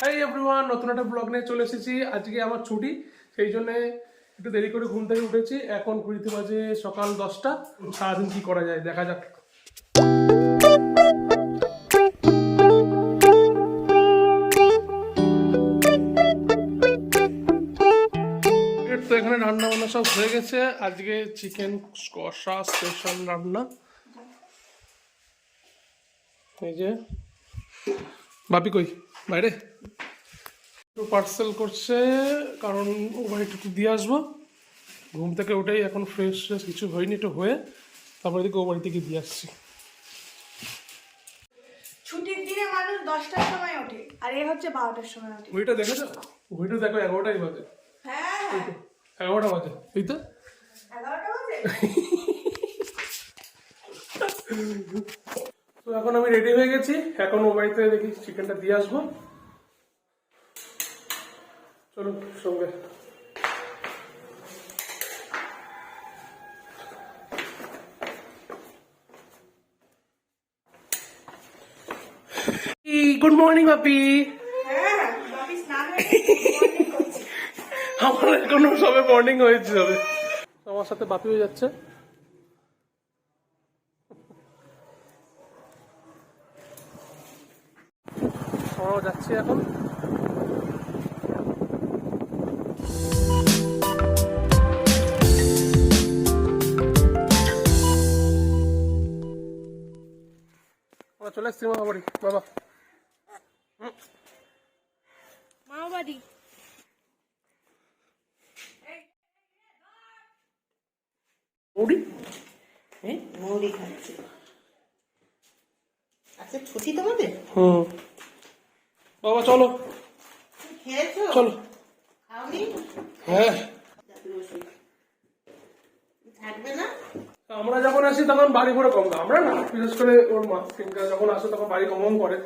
Hi everyone নতুন একটা blog নিয়ে চলে এসেছি। আজকে আমার ছুটি, সেই জন্য একটু দেরি করে ঘুম থেকে উঠেছি। এখন ঘুরিতে বাজে সকাল দশটা। সারাদিন কি করা যায়? দেখা যাক। তো এখানে রান্না বান্না সব হয়ে গেছে। আজকে চিকেন কষা স্পেশাল রান্না। এই যে, বাপি কই? বাইরে। একটু পার্সেল করছে কারণ ও বাড়ি একটু দিয়ে আসব। ঘুম থেকে উঠেই এখন ফ্রেশ ফ্রেশ কিছু হয়নি একটু হয়ে তারপরে দিকে ও বাড়ি থেকে দিয়ে আসছি। ছুটির দিনে মানুষ দশটার সময় ওঠে আর এ হচ্ছে বারোটার সময় ওঠে। ঘড়িটা দেখেছ? দেখো এগারোটাই বাজে। হ্যাঁ এগারোটা বাজে। এই তো? এগারোটা বাজে? তো এখন আমি রেডি হয়ে গেছি। এখন ও বাড়িতে দেখি চিকেনটা দিয়ে আসব। চলুন, সঙ্গে। Good morning Bapi. আমার এখনও সবে মর্নিং হয়েছে। আমার সাথে বাপি হয়ে যাচ্ছে। আমরাও যাচ্ছি এখন। চলে এসছি মামা বাড়ি বাবা হ্যাঁ? মৌরি খাচ্ছে। আচ্ছা ছুটি তোমাদের? হুম। বাবা চলো। চলো। হ্যাঁ। আমরা যখন আসি তখন বাড়ি ঘরে কম না আমরা না বিশেষ করে ওর মা তিনটা যখন আসে তখন বাড়ি কম কম করে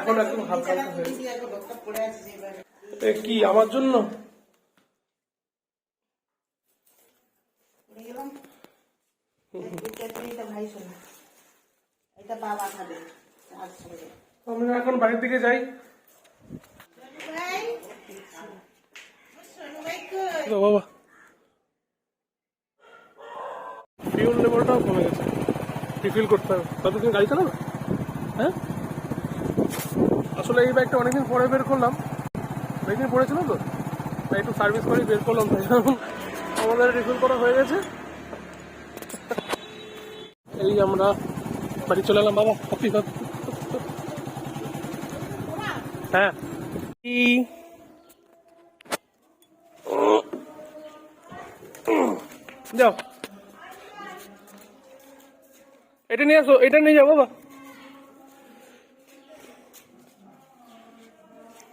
এখন একদম হালকা হালকা হয়ে কি আমার জন্য? ভাই শোনা। এটা বাবা খাবে আর আমরা এখন বাড়ির দিকে যাই। বাবা। ফিউল লেভেলটাও কমে গেছে। রিফিল করতে হবে? তুমি গাড়ি চালাবে? হ্যাঁ? আসলে এই বাইকটা অনেকদিন পরে বের করলাম। অনেকদিন পড়েছিল তো? তাই একটু সার্ভিস করে বের করলাম তাই আমাদের রিফিল করা হয়ে গেছে। এই আমরা বাড়ি চলে এলাম বাবা। কপি হ্যাঁ। যাও। এটা নিয়ে আসো, এটা নিয়ে যাও বাবা।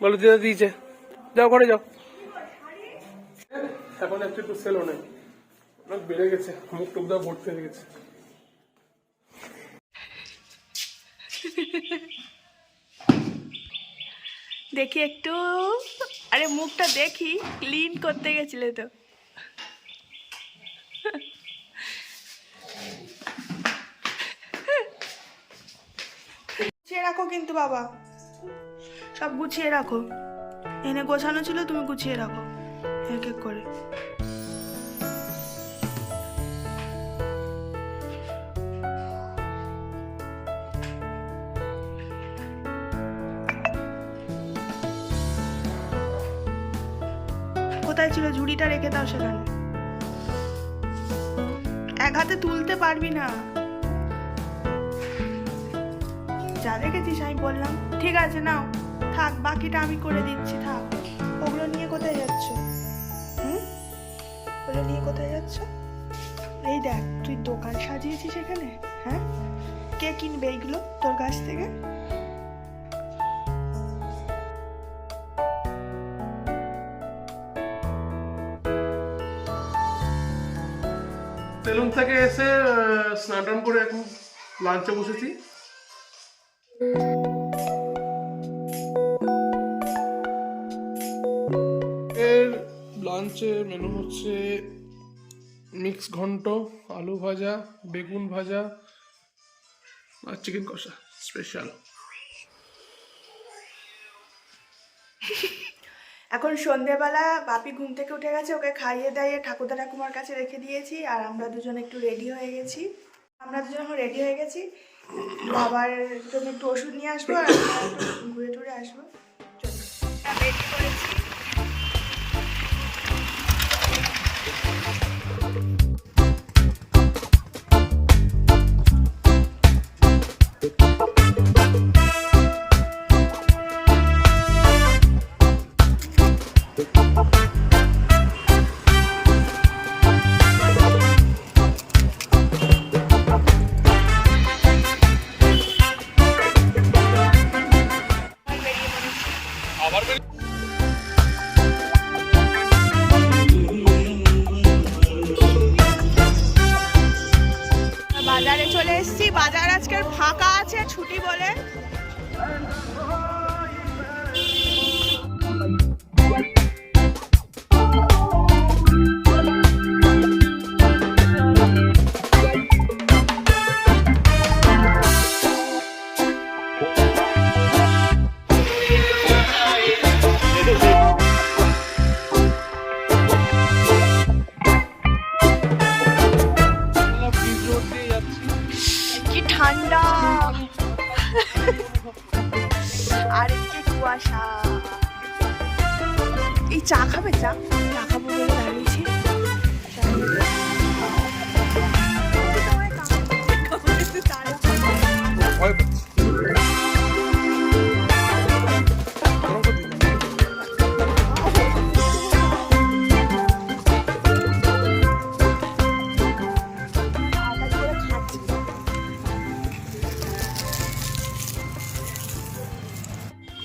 বলো দিদা দিয়েছে। যাও ঘরে যাও। এখন একটু একটু সেলও নেই। অনেক বেড়ে গেছে, মুখ টুক দাও ভর্তি হয়ে গেছে। দেখি একটু। আরে মুখটা দেখি। ক্লিন করতে গেছিলে তো। গুছিয়ে রাখো কিন্তু বাবা। সব গুছিয়ে রাখো। এনে গোছানো ছিল তুমি গুছিয়ে রাখো। এক এক করে। কোথায় ছিল, ঝুড়িটা রেখে দাও সেখানে। এক হাতে তুলতে পারবি না। যা রেখেছিস আমি বললাম, ঠিক আছে, নাও, থাক, বাকিটা আমি করে দিচ্ছি, থাক। ওগুলো নিয়ে কোথায় যাচ্ছ? হুম? ওগুলো নিয়ে কোথায় যাচ্ছ? এই দেখ, তুই দোকান সাজিয়েছিস এখানে হ্যাঁ? কে কিনবে এইগুলো তোর কাছ থেকে? স্নান করে এখন লাঞ্চে বসেছি। এর লাঞ্চে মেনু হচ্ছে মিক্স ঘন্ট, আলু ভাজা, বেগুন ভাজা আর চিকেন কষা স্পেশাল এখন সন্ধেবেলা, বাপি ঘুম থেকে উঠে গেছে, ওকে খাইয়ে দাইয়ে ঠাকুরদা ঠাকুমার কাছে রেখে দিয়েছি, আর আমরা দুজন একটু রেডি হয়ে গেছি। আমরা দুজন এখন রেডি হয়ে গেছি। বাবার তুমি একটু ওষুধ নিয়ে আসব আর ঘুরে টুরে আসব। চলো। রেডি করেছি।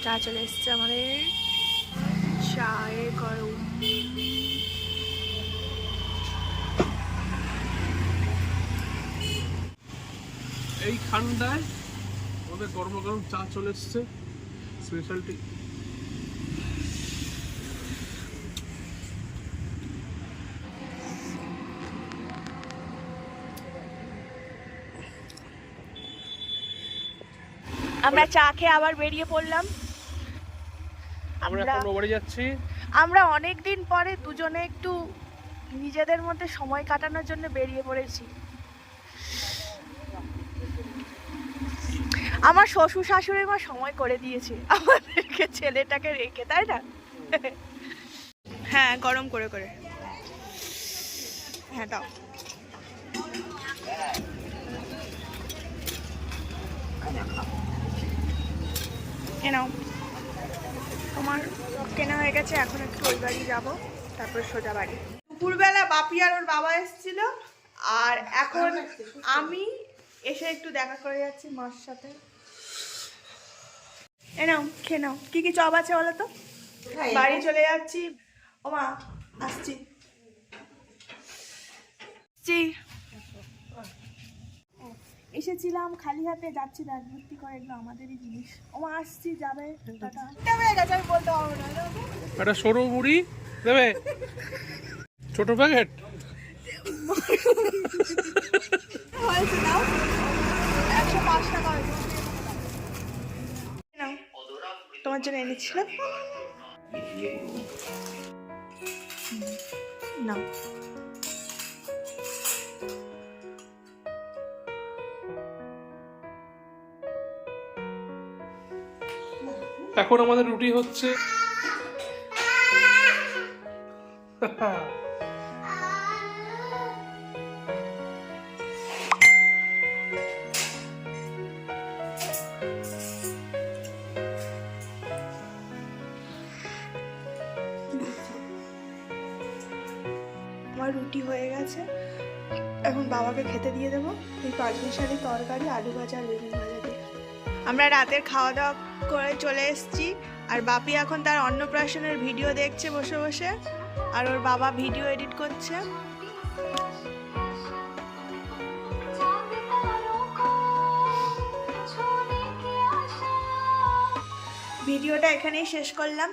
চা চলে এসছে আমাদের। চায়ের গরম। এই ঠান্ডায় আমাদের গরম গরম চা চলে এসছে। স্পেশালটি আমরা চা খেয়ে আবার বেরিয়ে পড়লাম। আমরা আমরা- এখন ও যাচ্ছি। আমরা অনেক দিন পরে দুজনে একটু নিজেদের মধ্যে সময় কাটানোর জন্য বেরিয়ে পড়েছি। আমার শ্বশুর শাশুড়ি মা সময় করে দিয়েছে। আমাদেরকে ছেলেটাকে রেখে তাই না? হ্যাঁ গরম করে করে। হ্যাঁ দাও। এ নাও। তোমার কেনা হয়ে গেছে, এখন একটু ওই বাড়ি যাব, তারপর সোজা বাড়ি। দুপুরবেলা বাপি আর ওর বাবা এসেছিল, আর এখন আমি এসে একটু দেখা করে যাচ্ছি মার সাথে। এ নাও, খেয়ে নাও। কি কি চপ আছে বলো তো? বাড়ি চলে যাচ্ছি। ও মা আসছি। এসেছিলাম খালি হাতে যাচ্ছি ব্যাগ ভর্তি করে এগুলো আমাদেরই জিনিস। ও মা আসছি যাবে। আমি বলতে পারব না না? একটা সরু মুড়ি দেবে? ছোট প্যাকেট হয়েছে নাও একশো পাঁচ টাকা হয়েছে তোমার জন্য এনেছিলাম। নাও এখন আমাদের রুটি হচ্ছে। আমার রুটি হয়ে গেছে। এখন বাবাকে খেতে দিয়ে দেবো। এই পাঁচ মিশালি তরকারি, আলু ভাজা বেগুন ভাজা দিয়ে। আমরা রাতের খাওয়া দাওয়া করে চলে এসছি। আর বাপি এখন তার অন্নপ্রাশনের ভিডিও দেখছে বসে বসে। আর ওর বাবা ভিডিও এডিট করছে। ভিডিওটা এখানেই শেষ করলাম।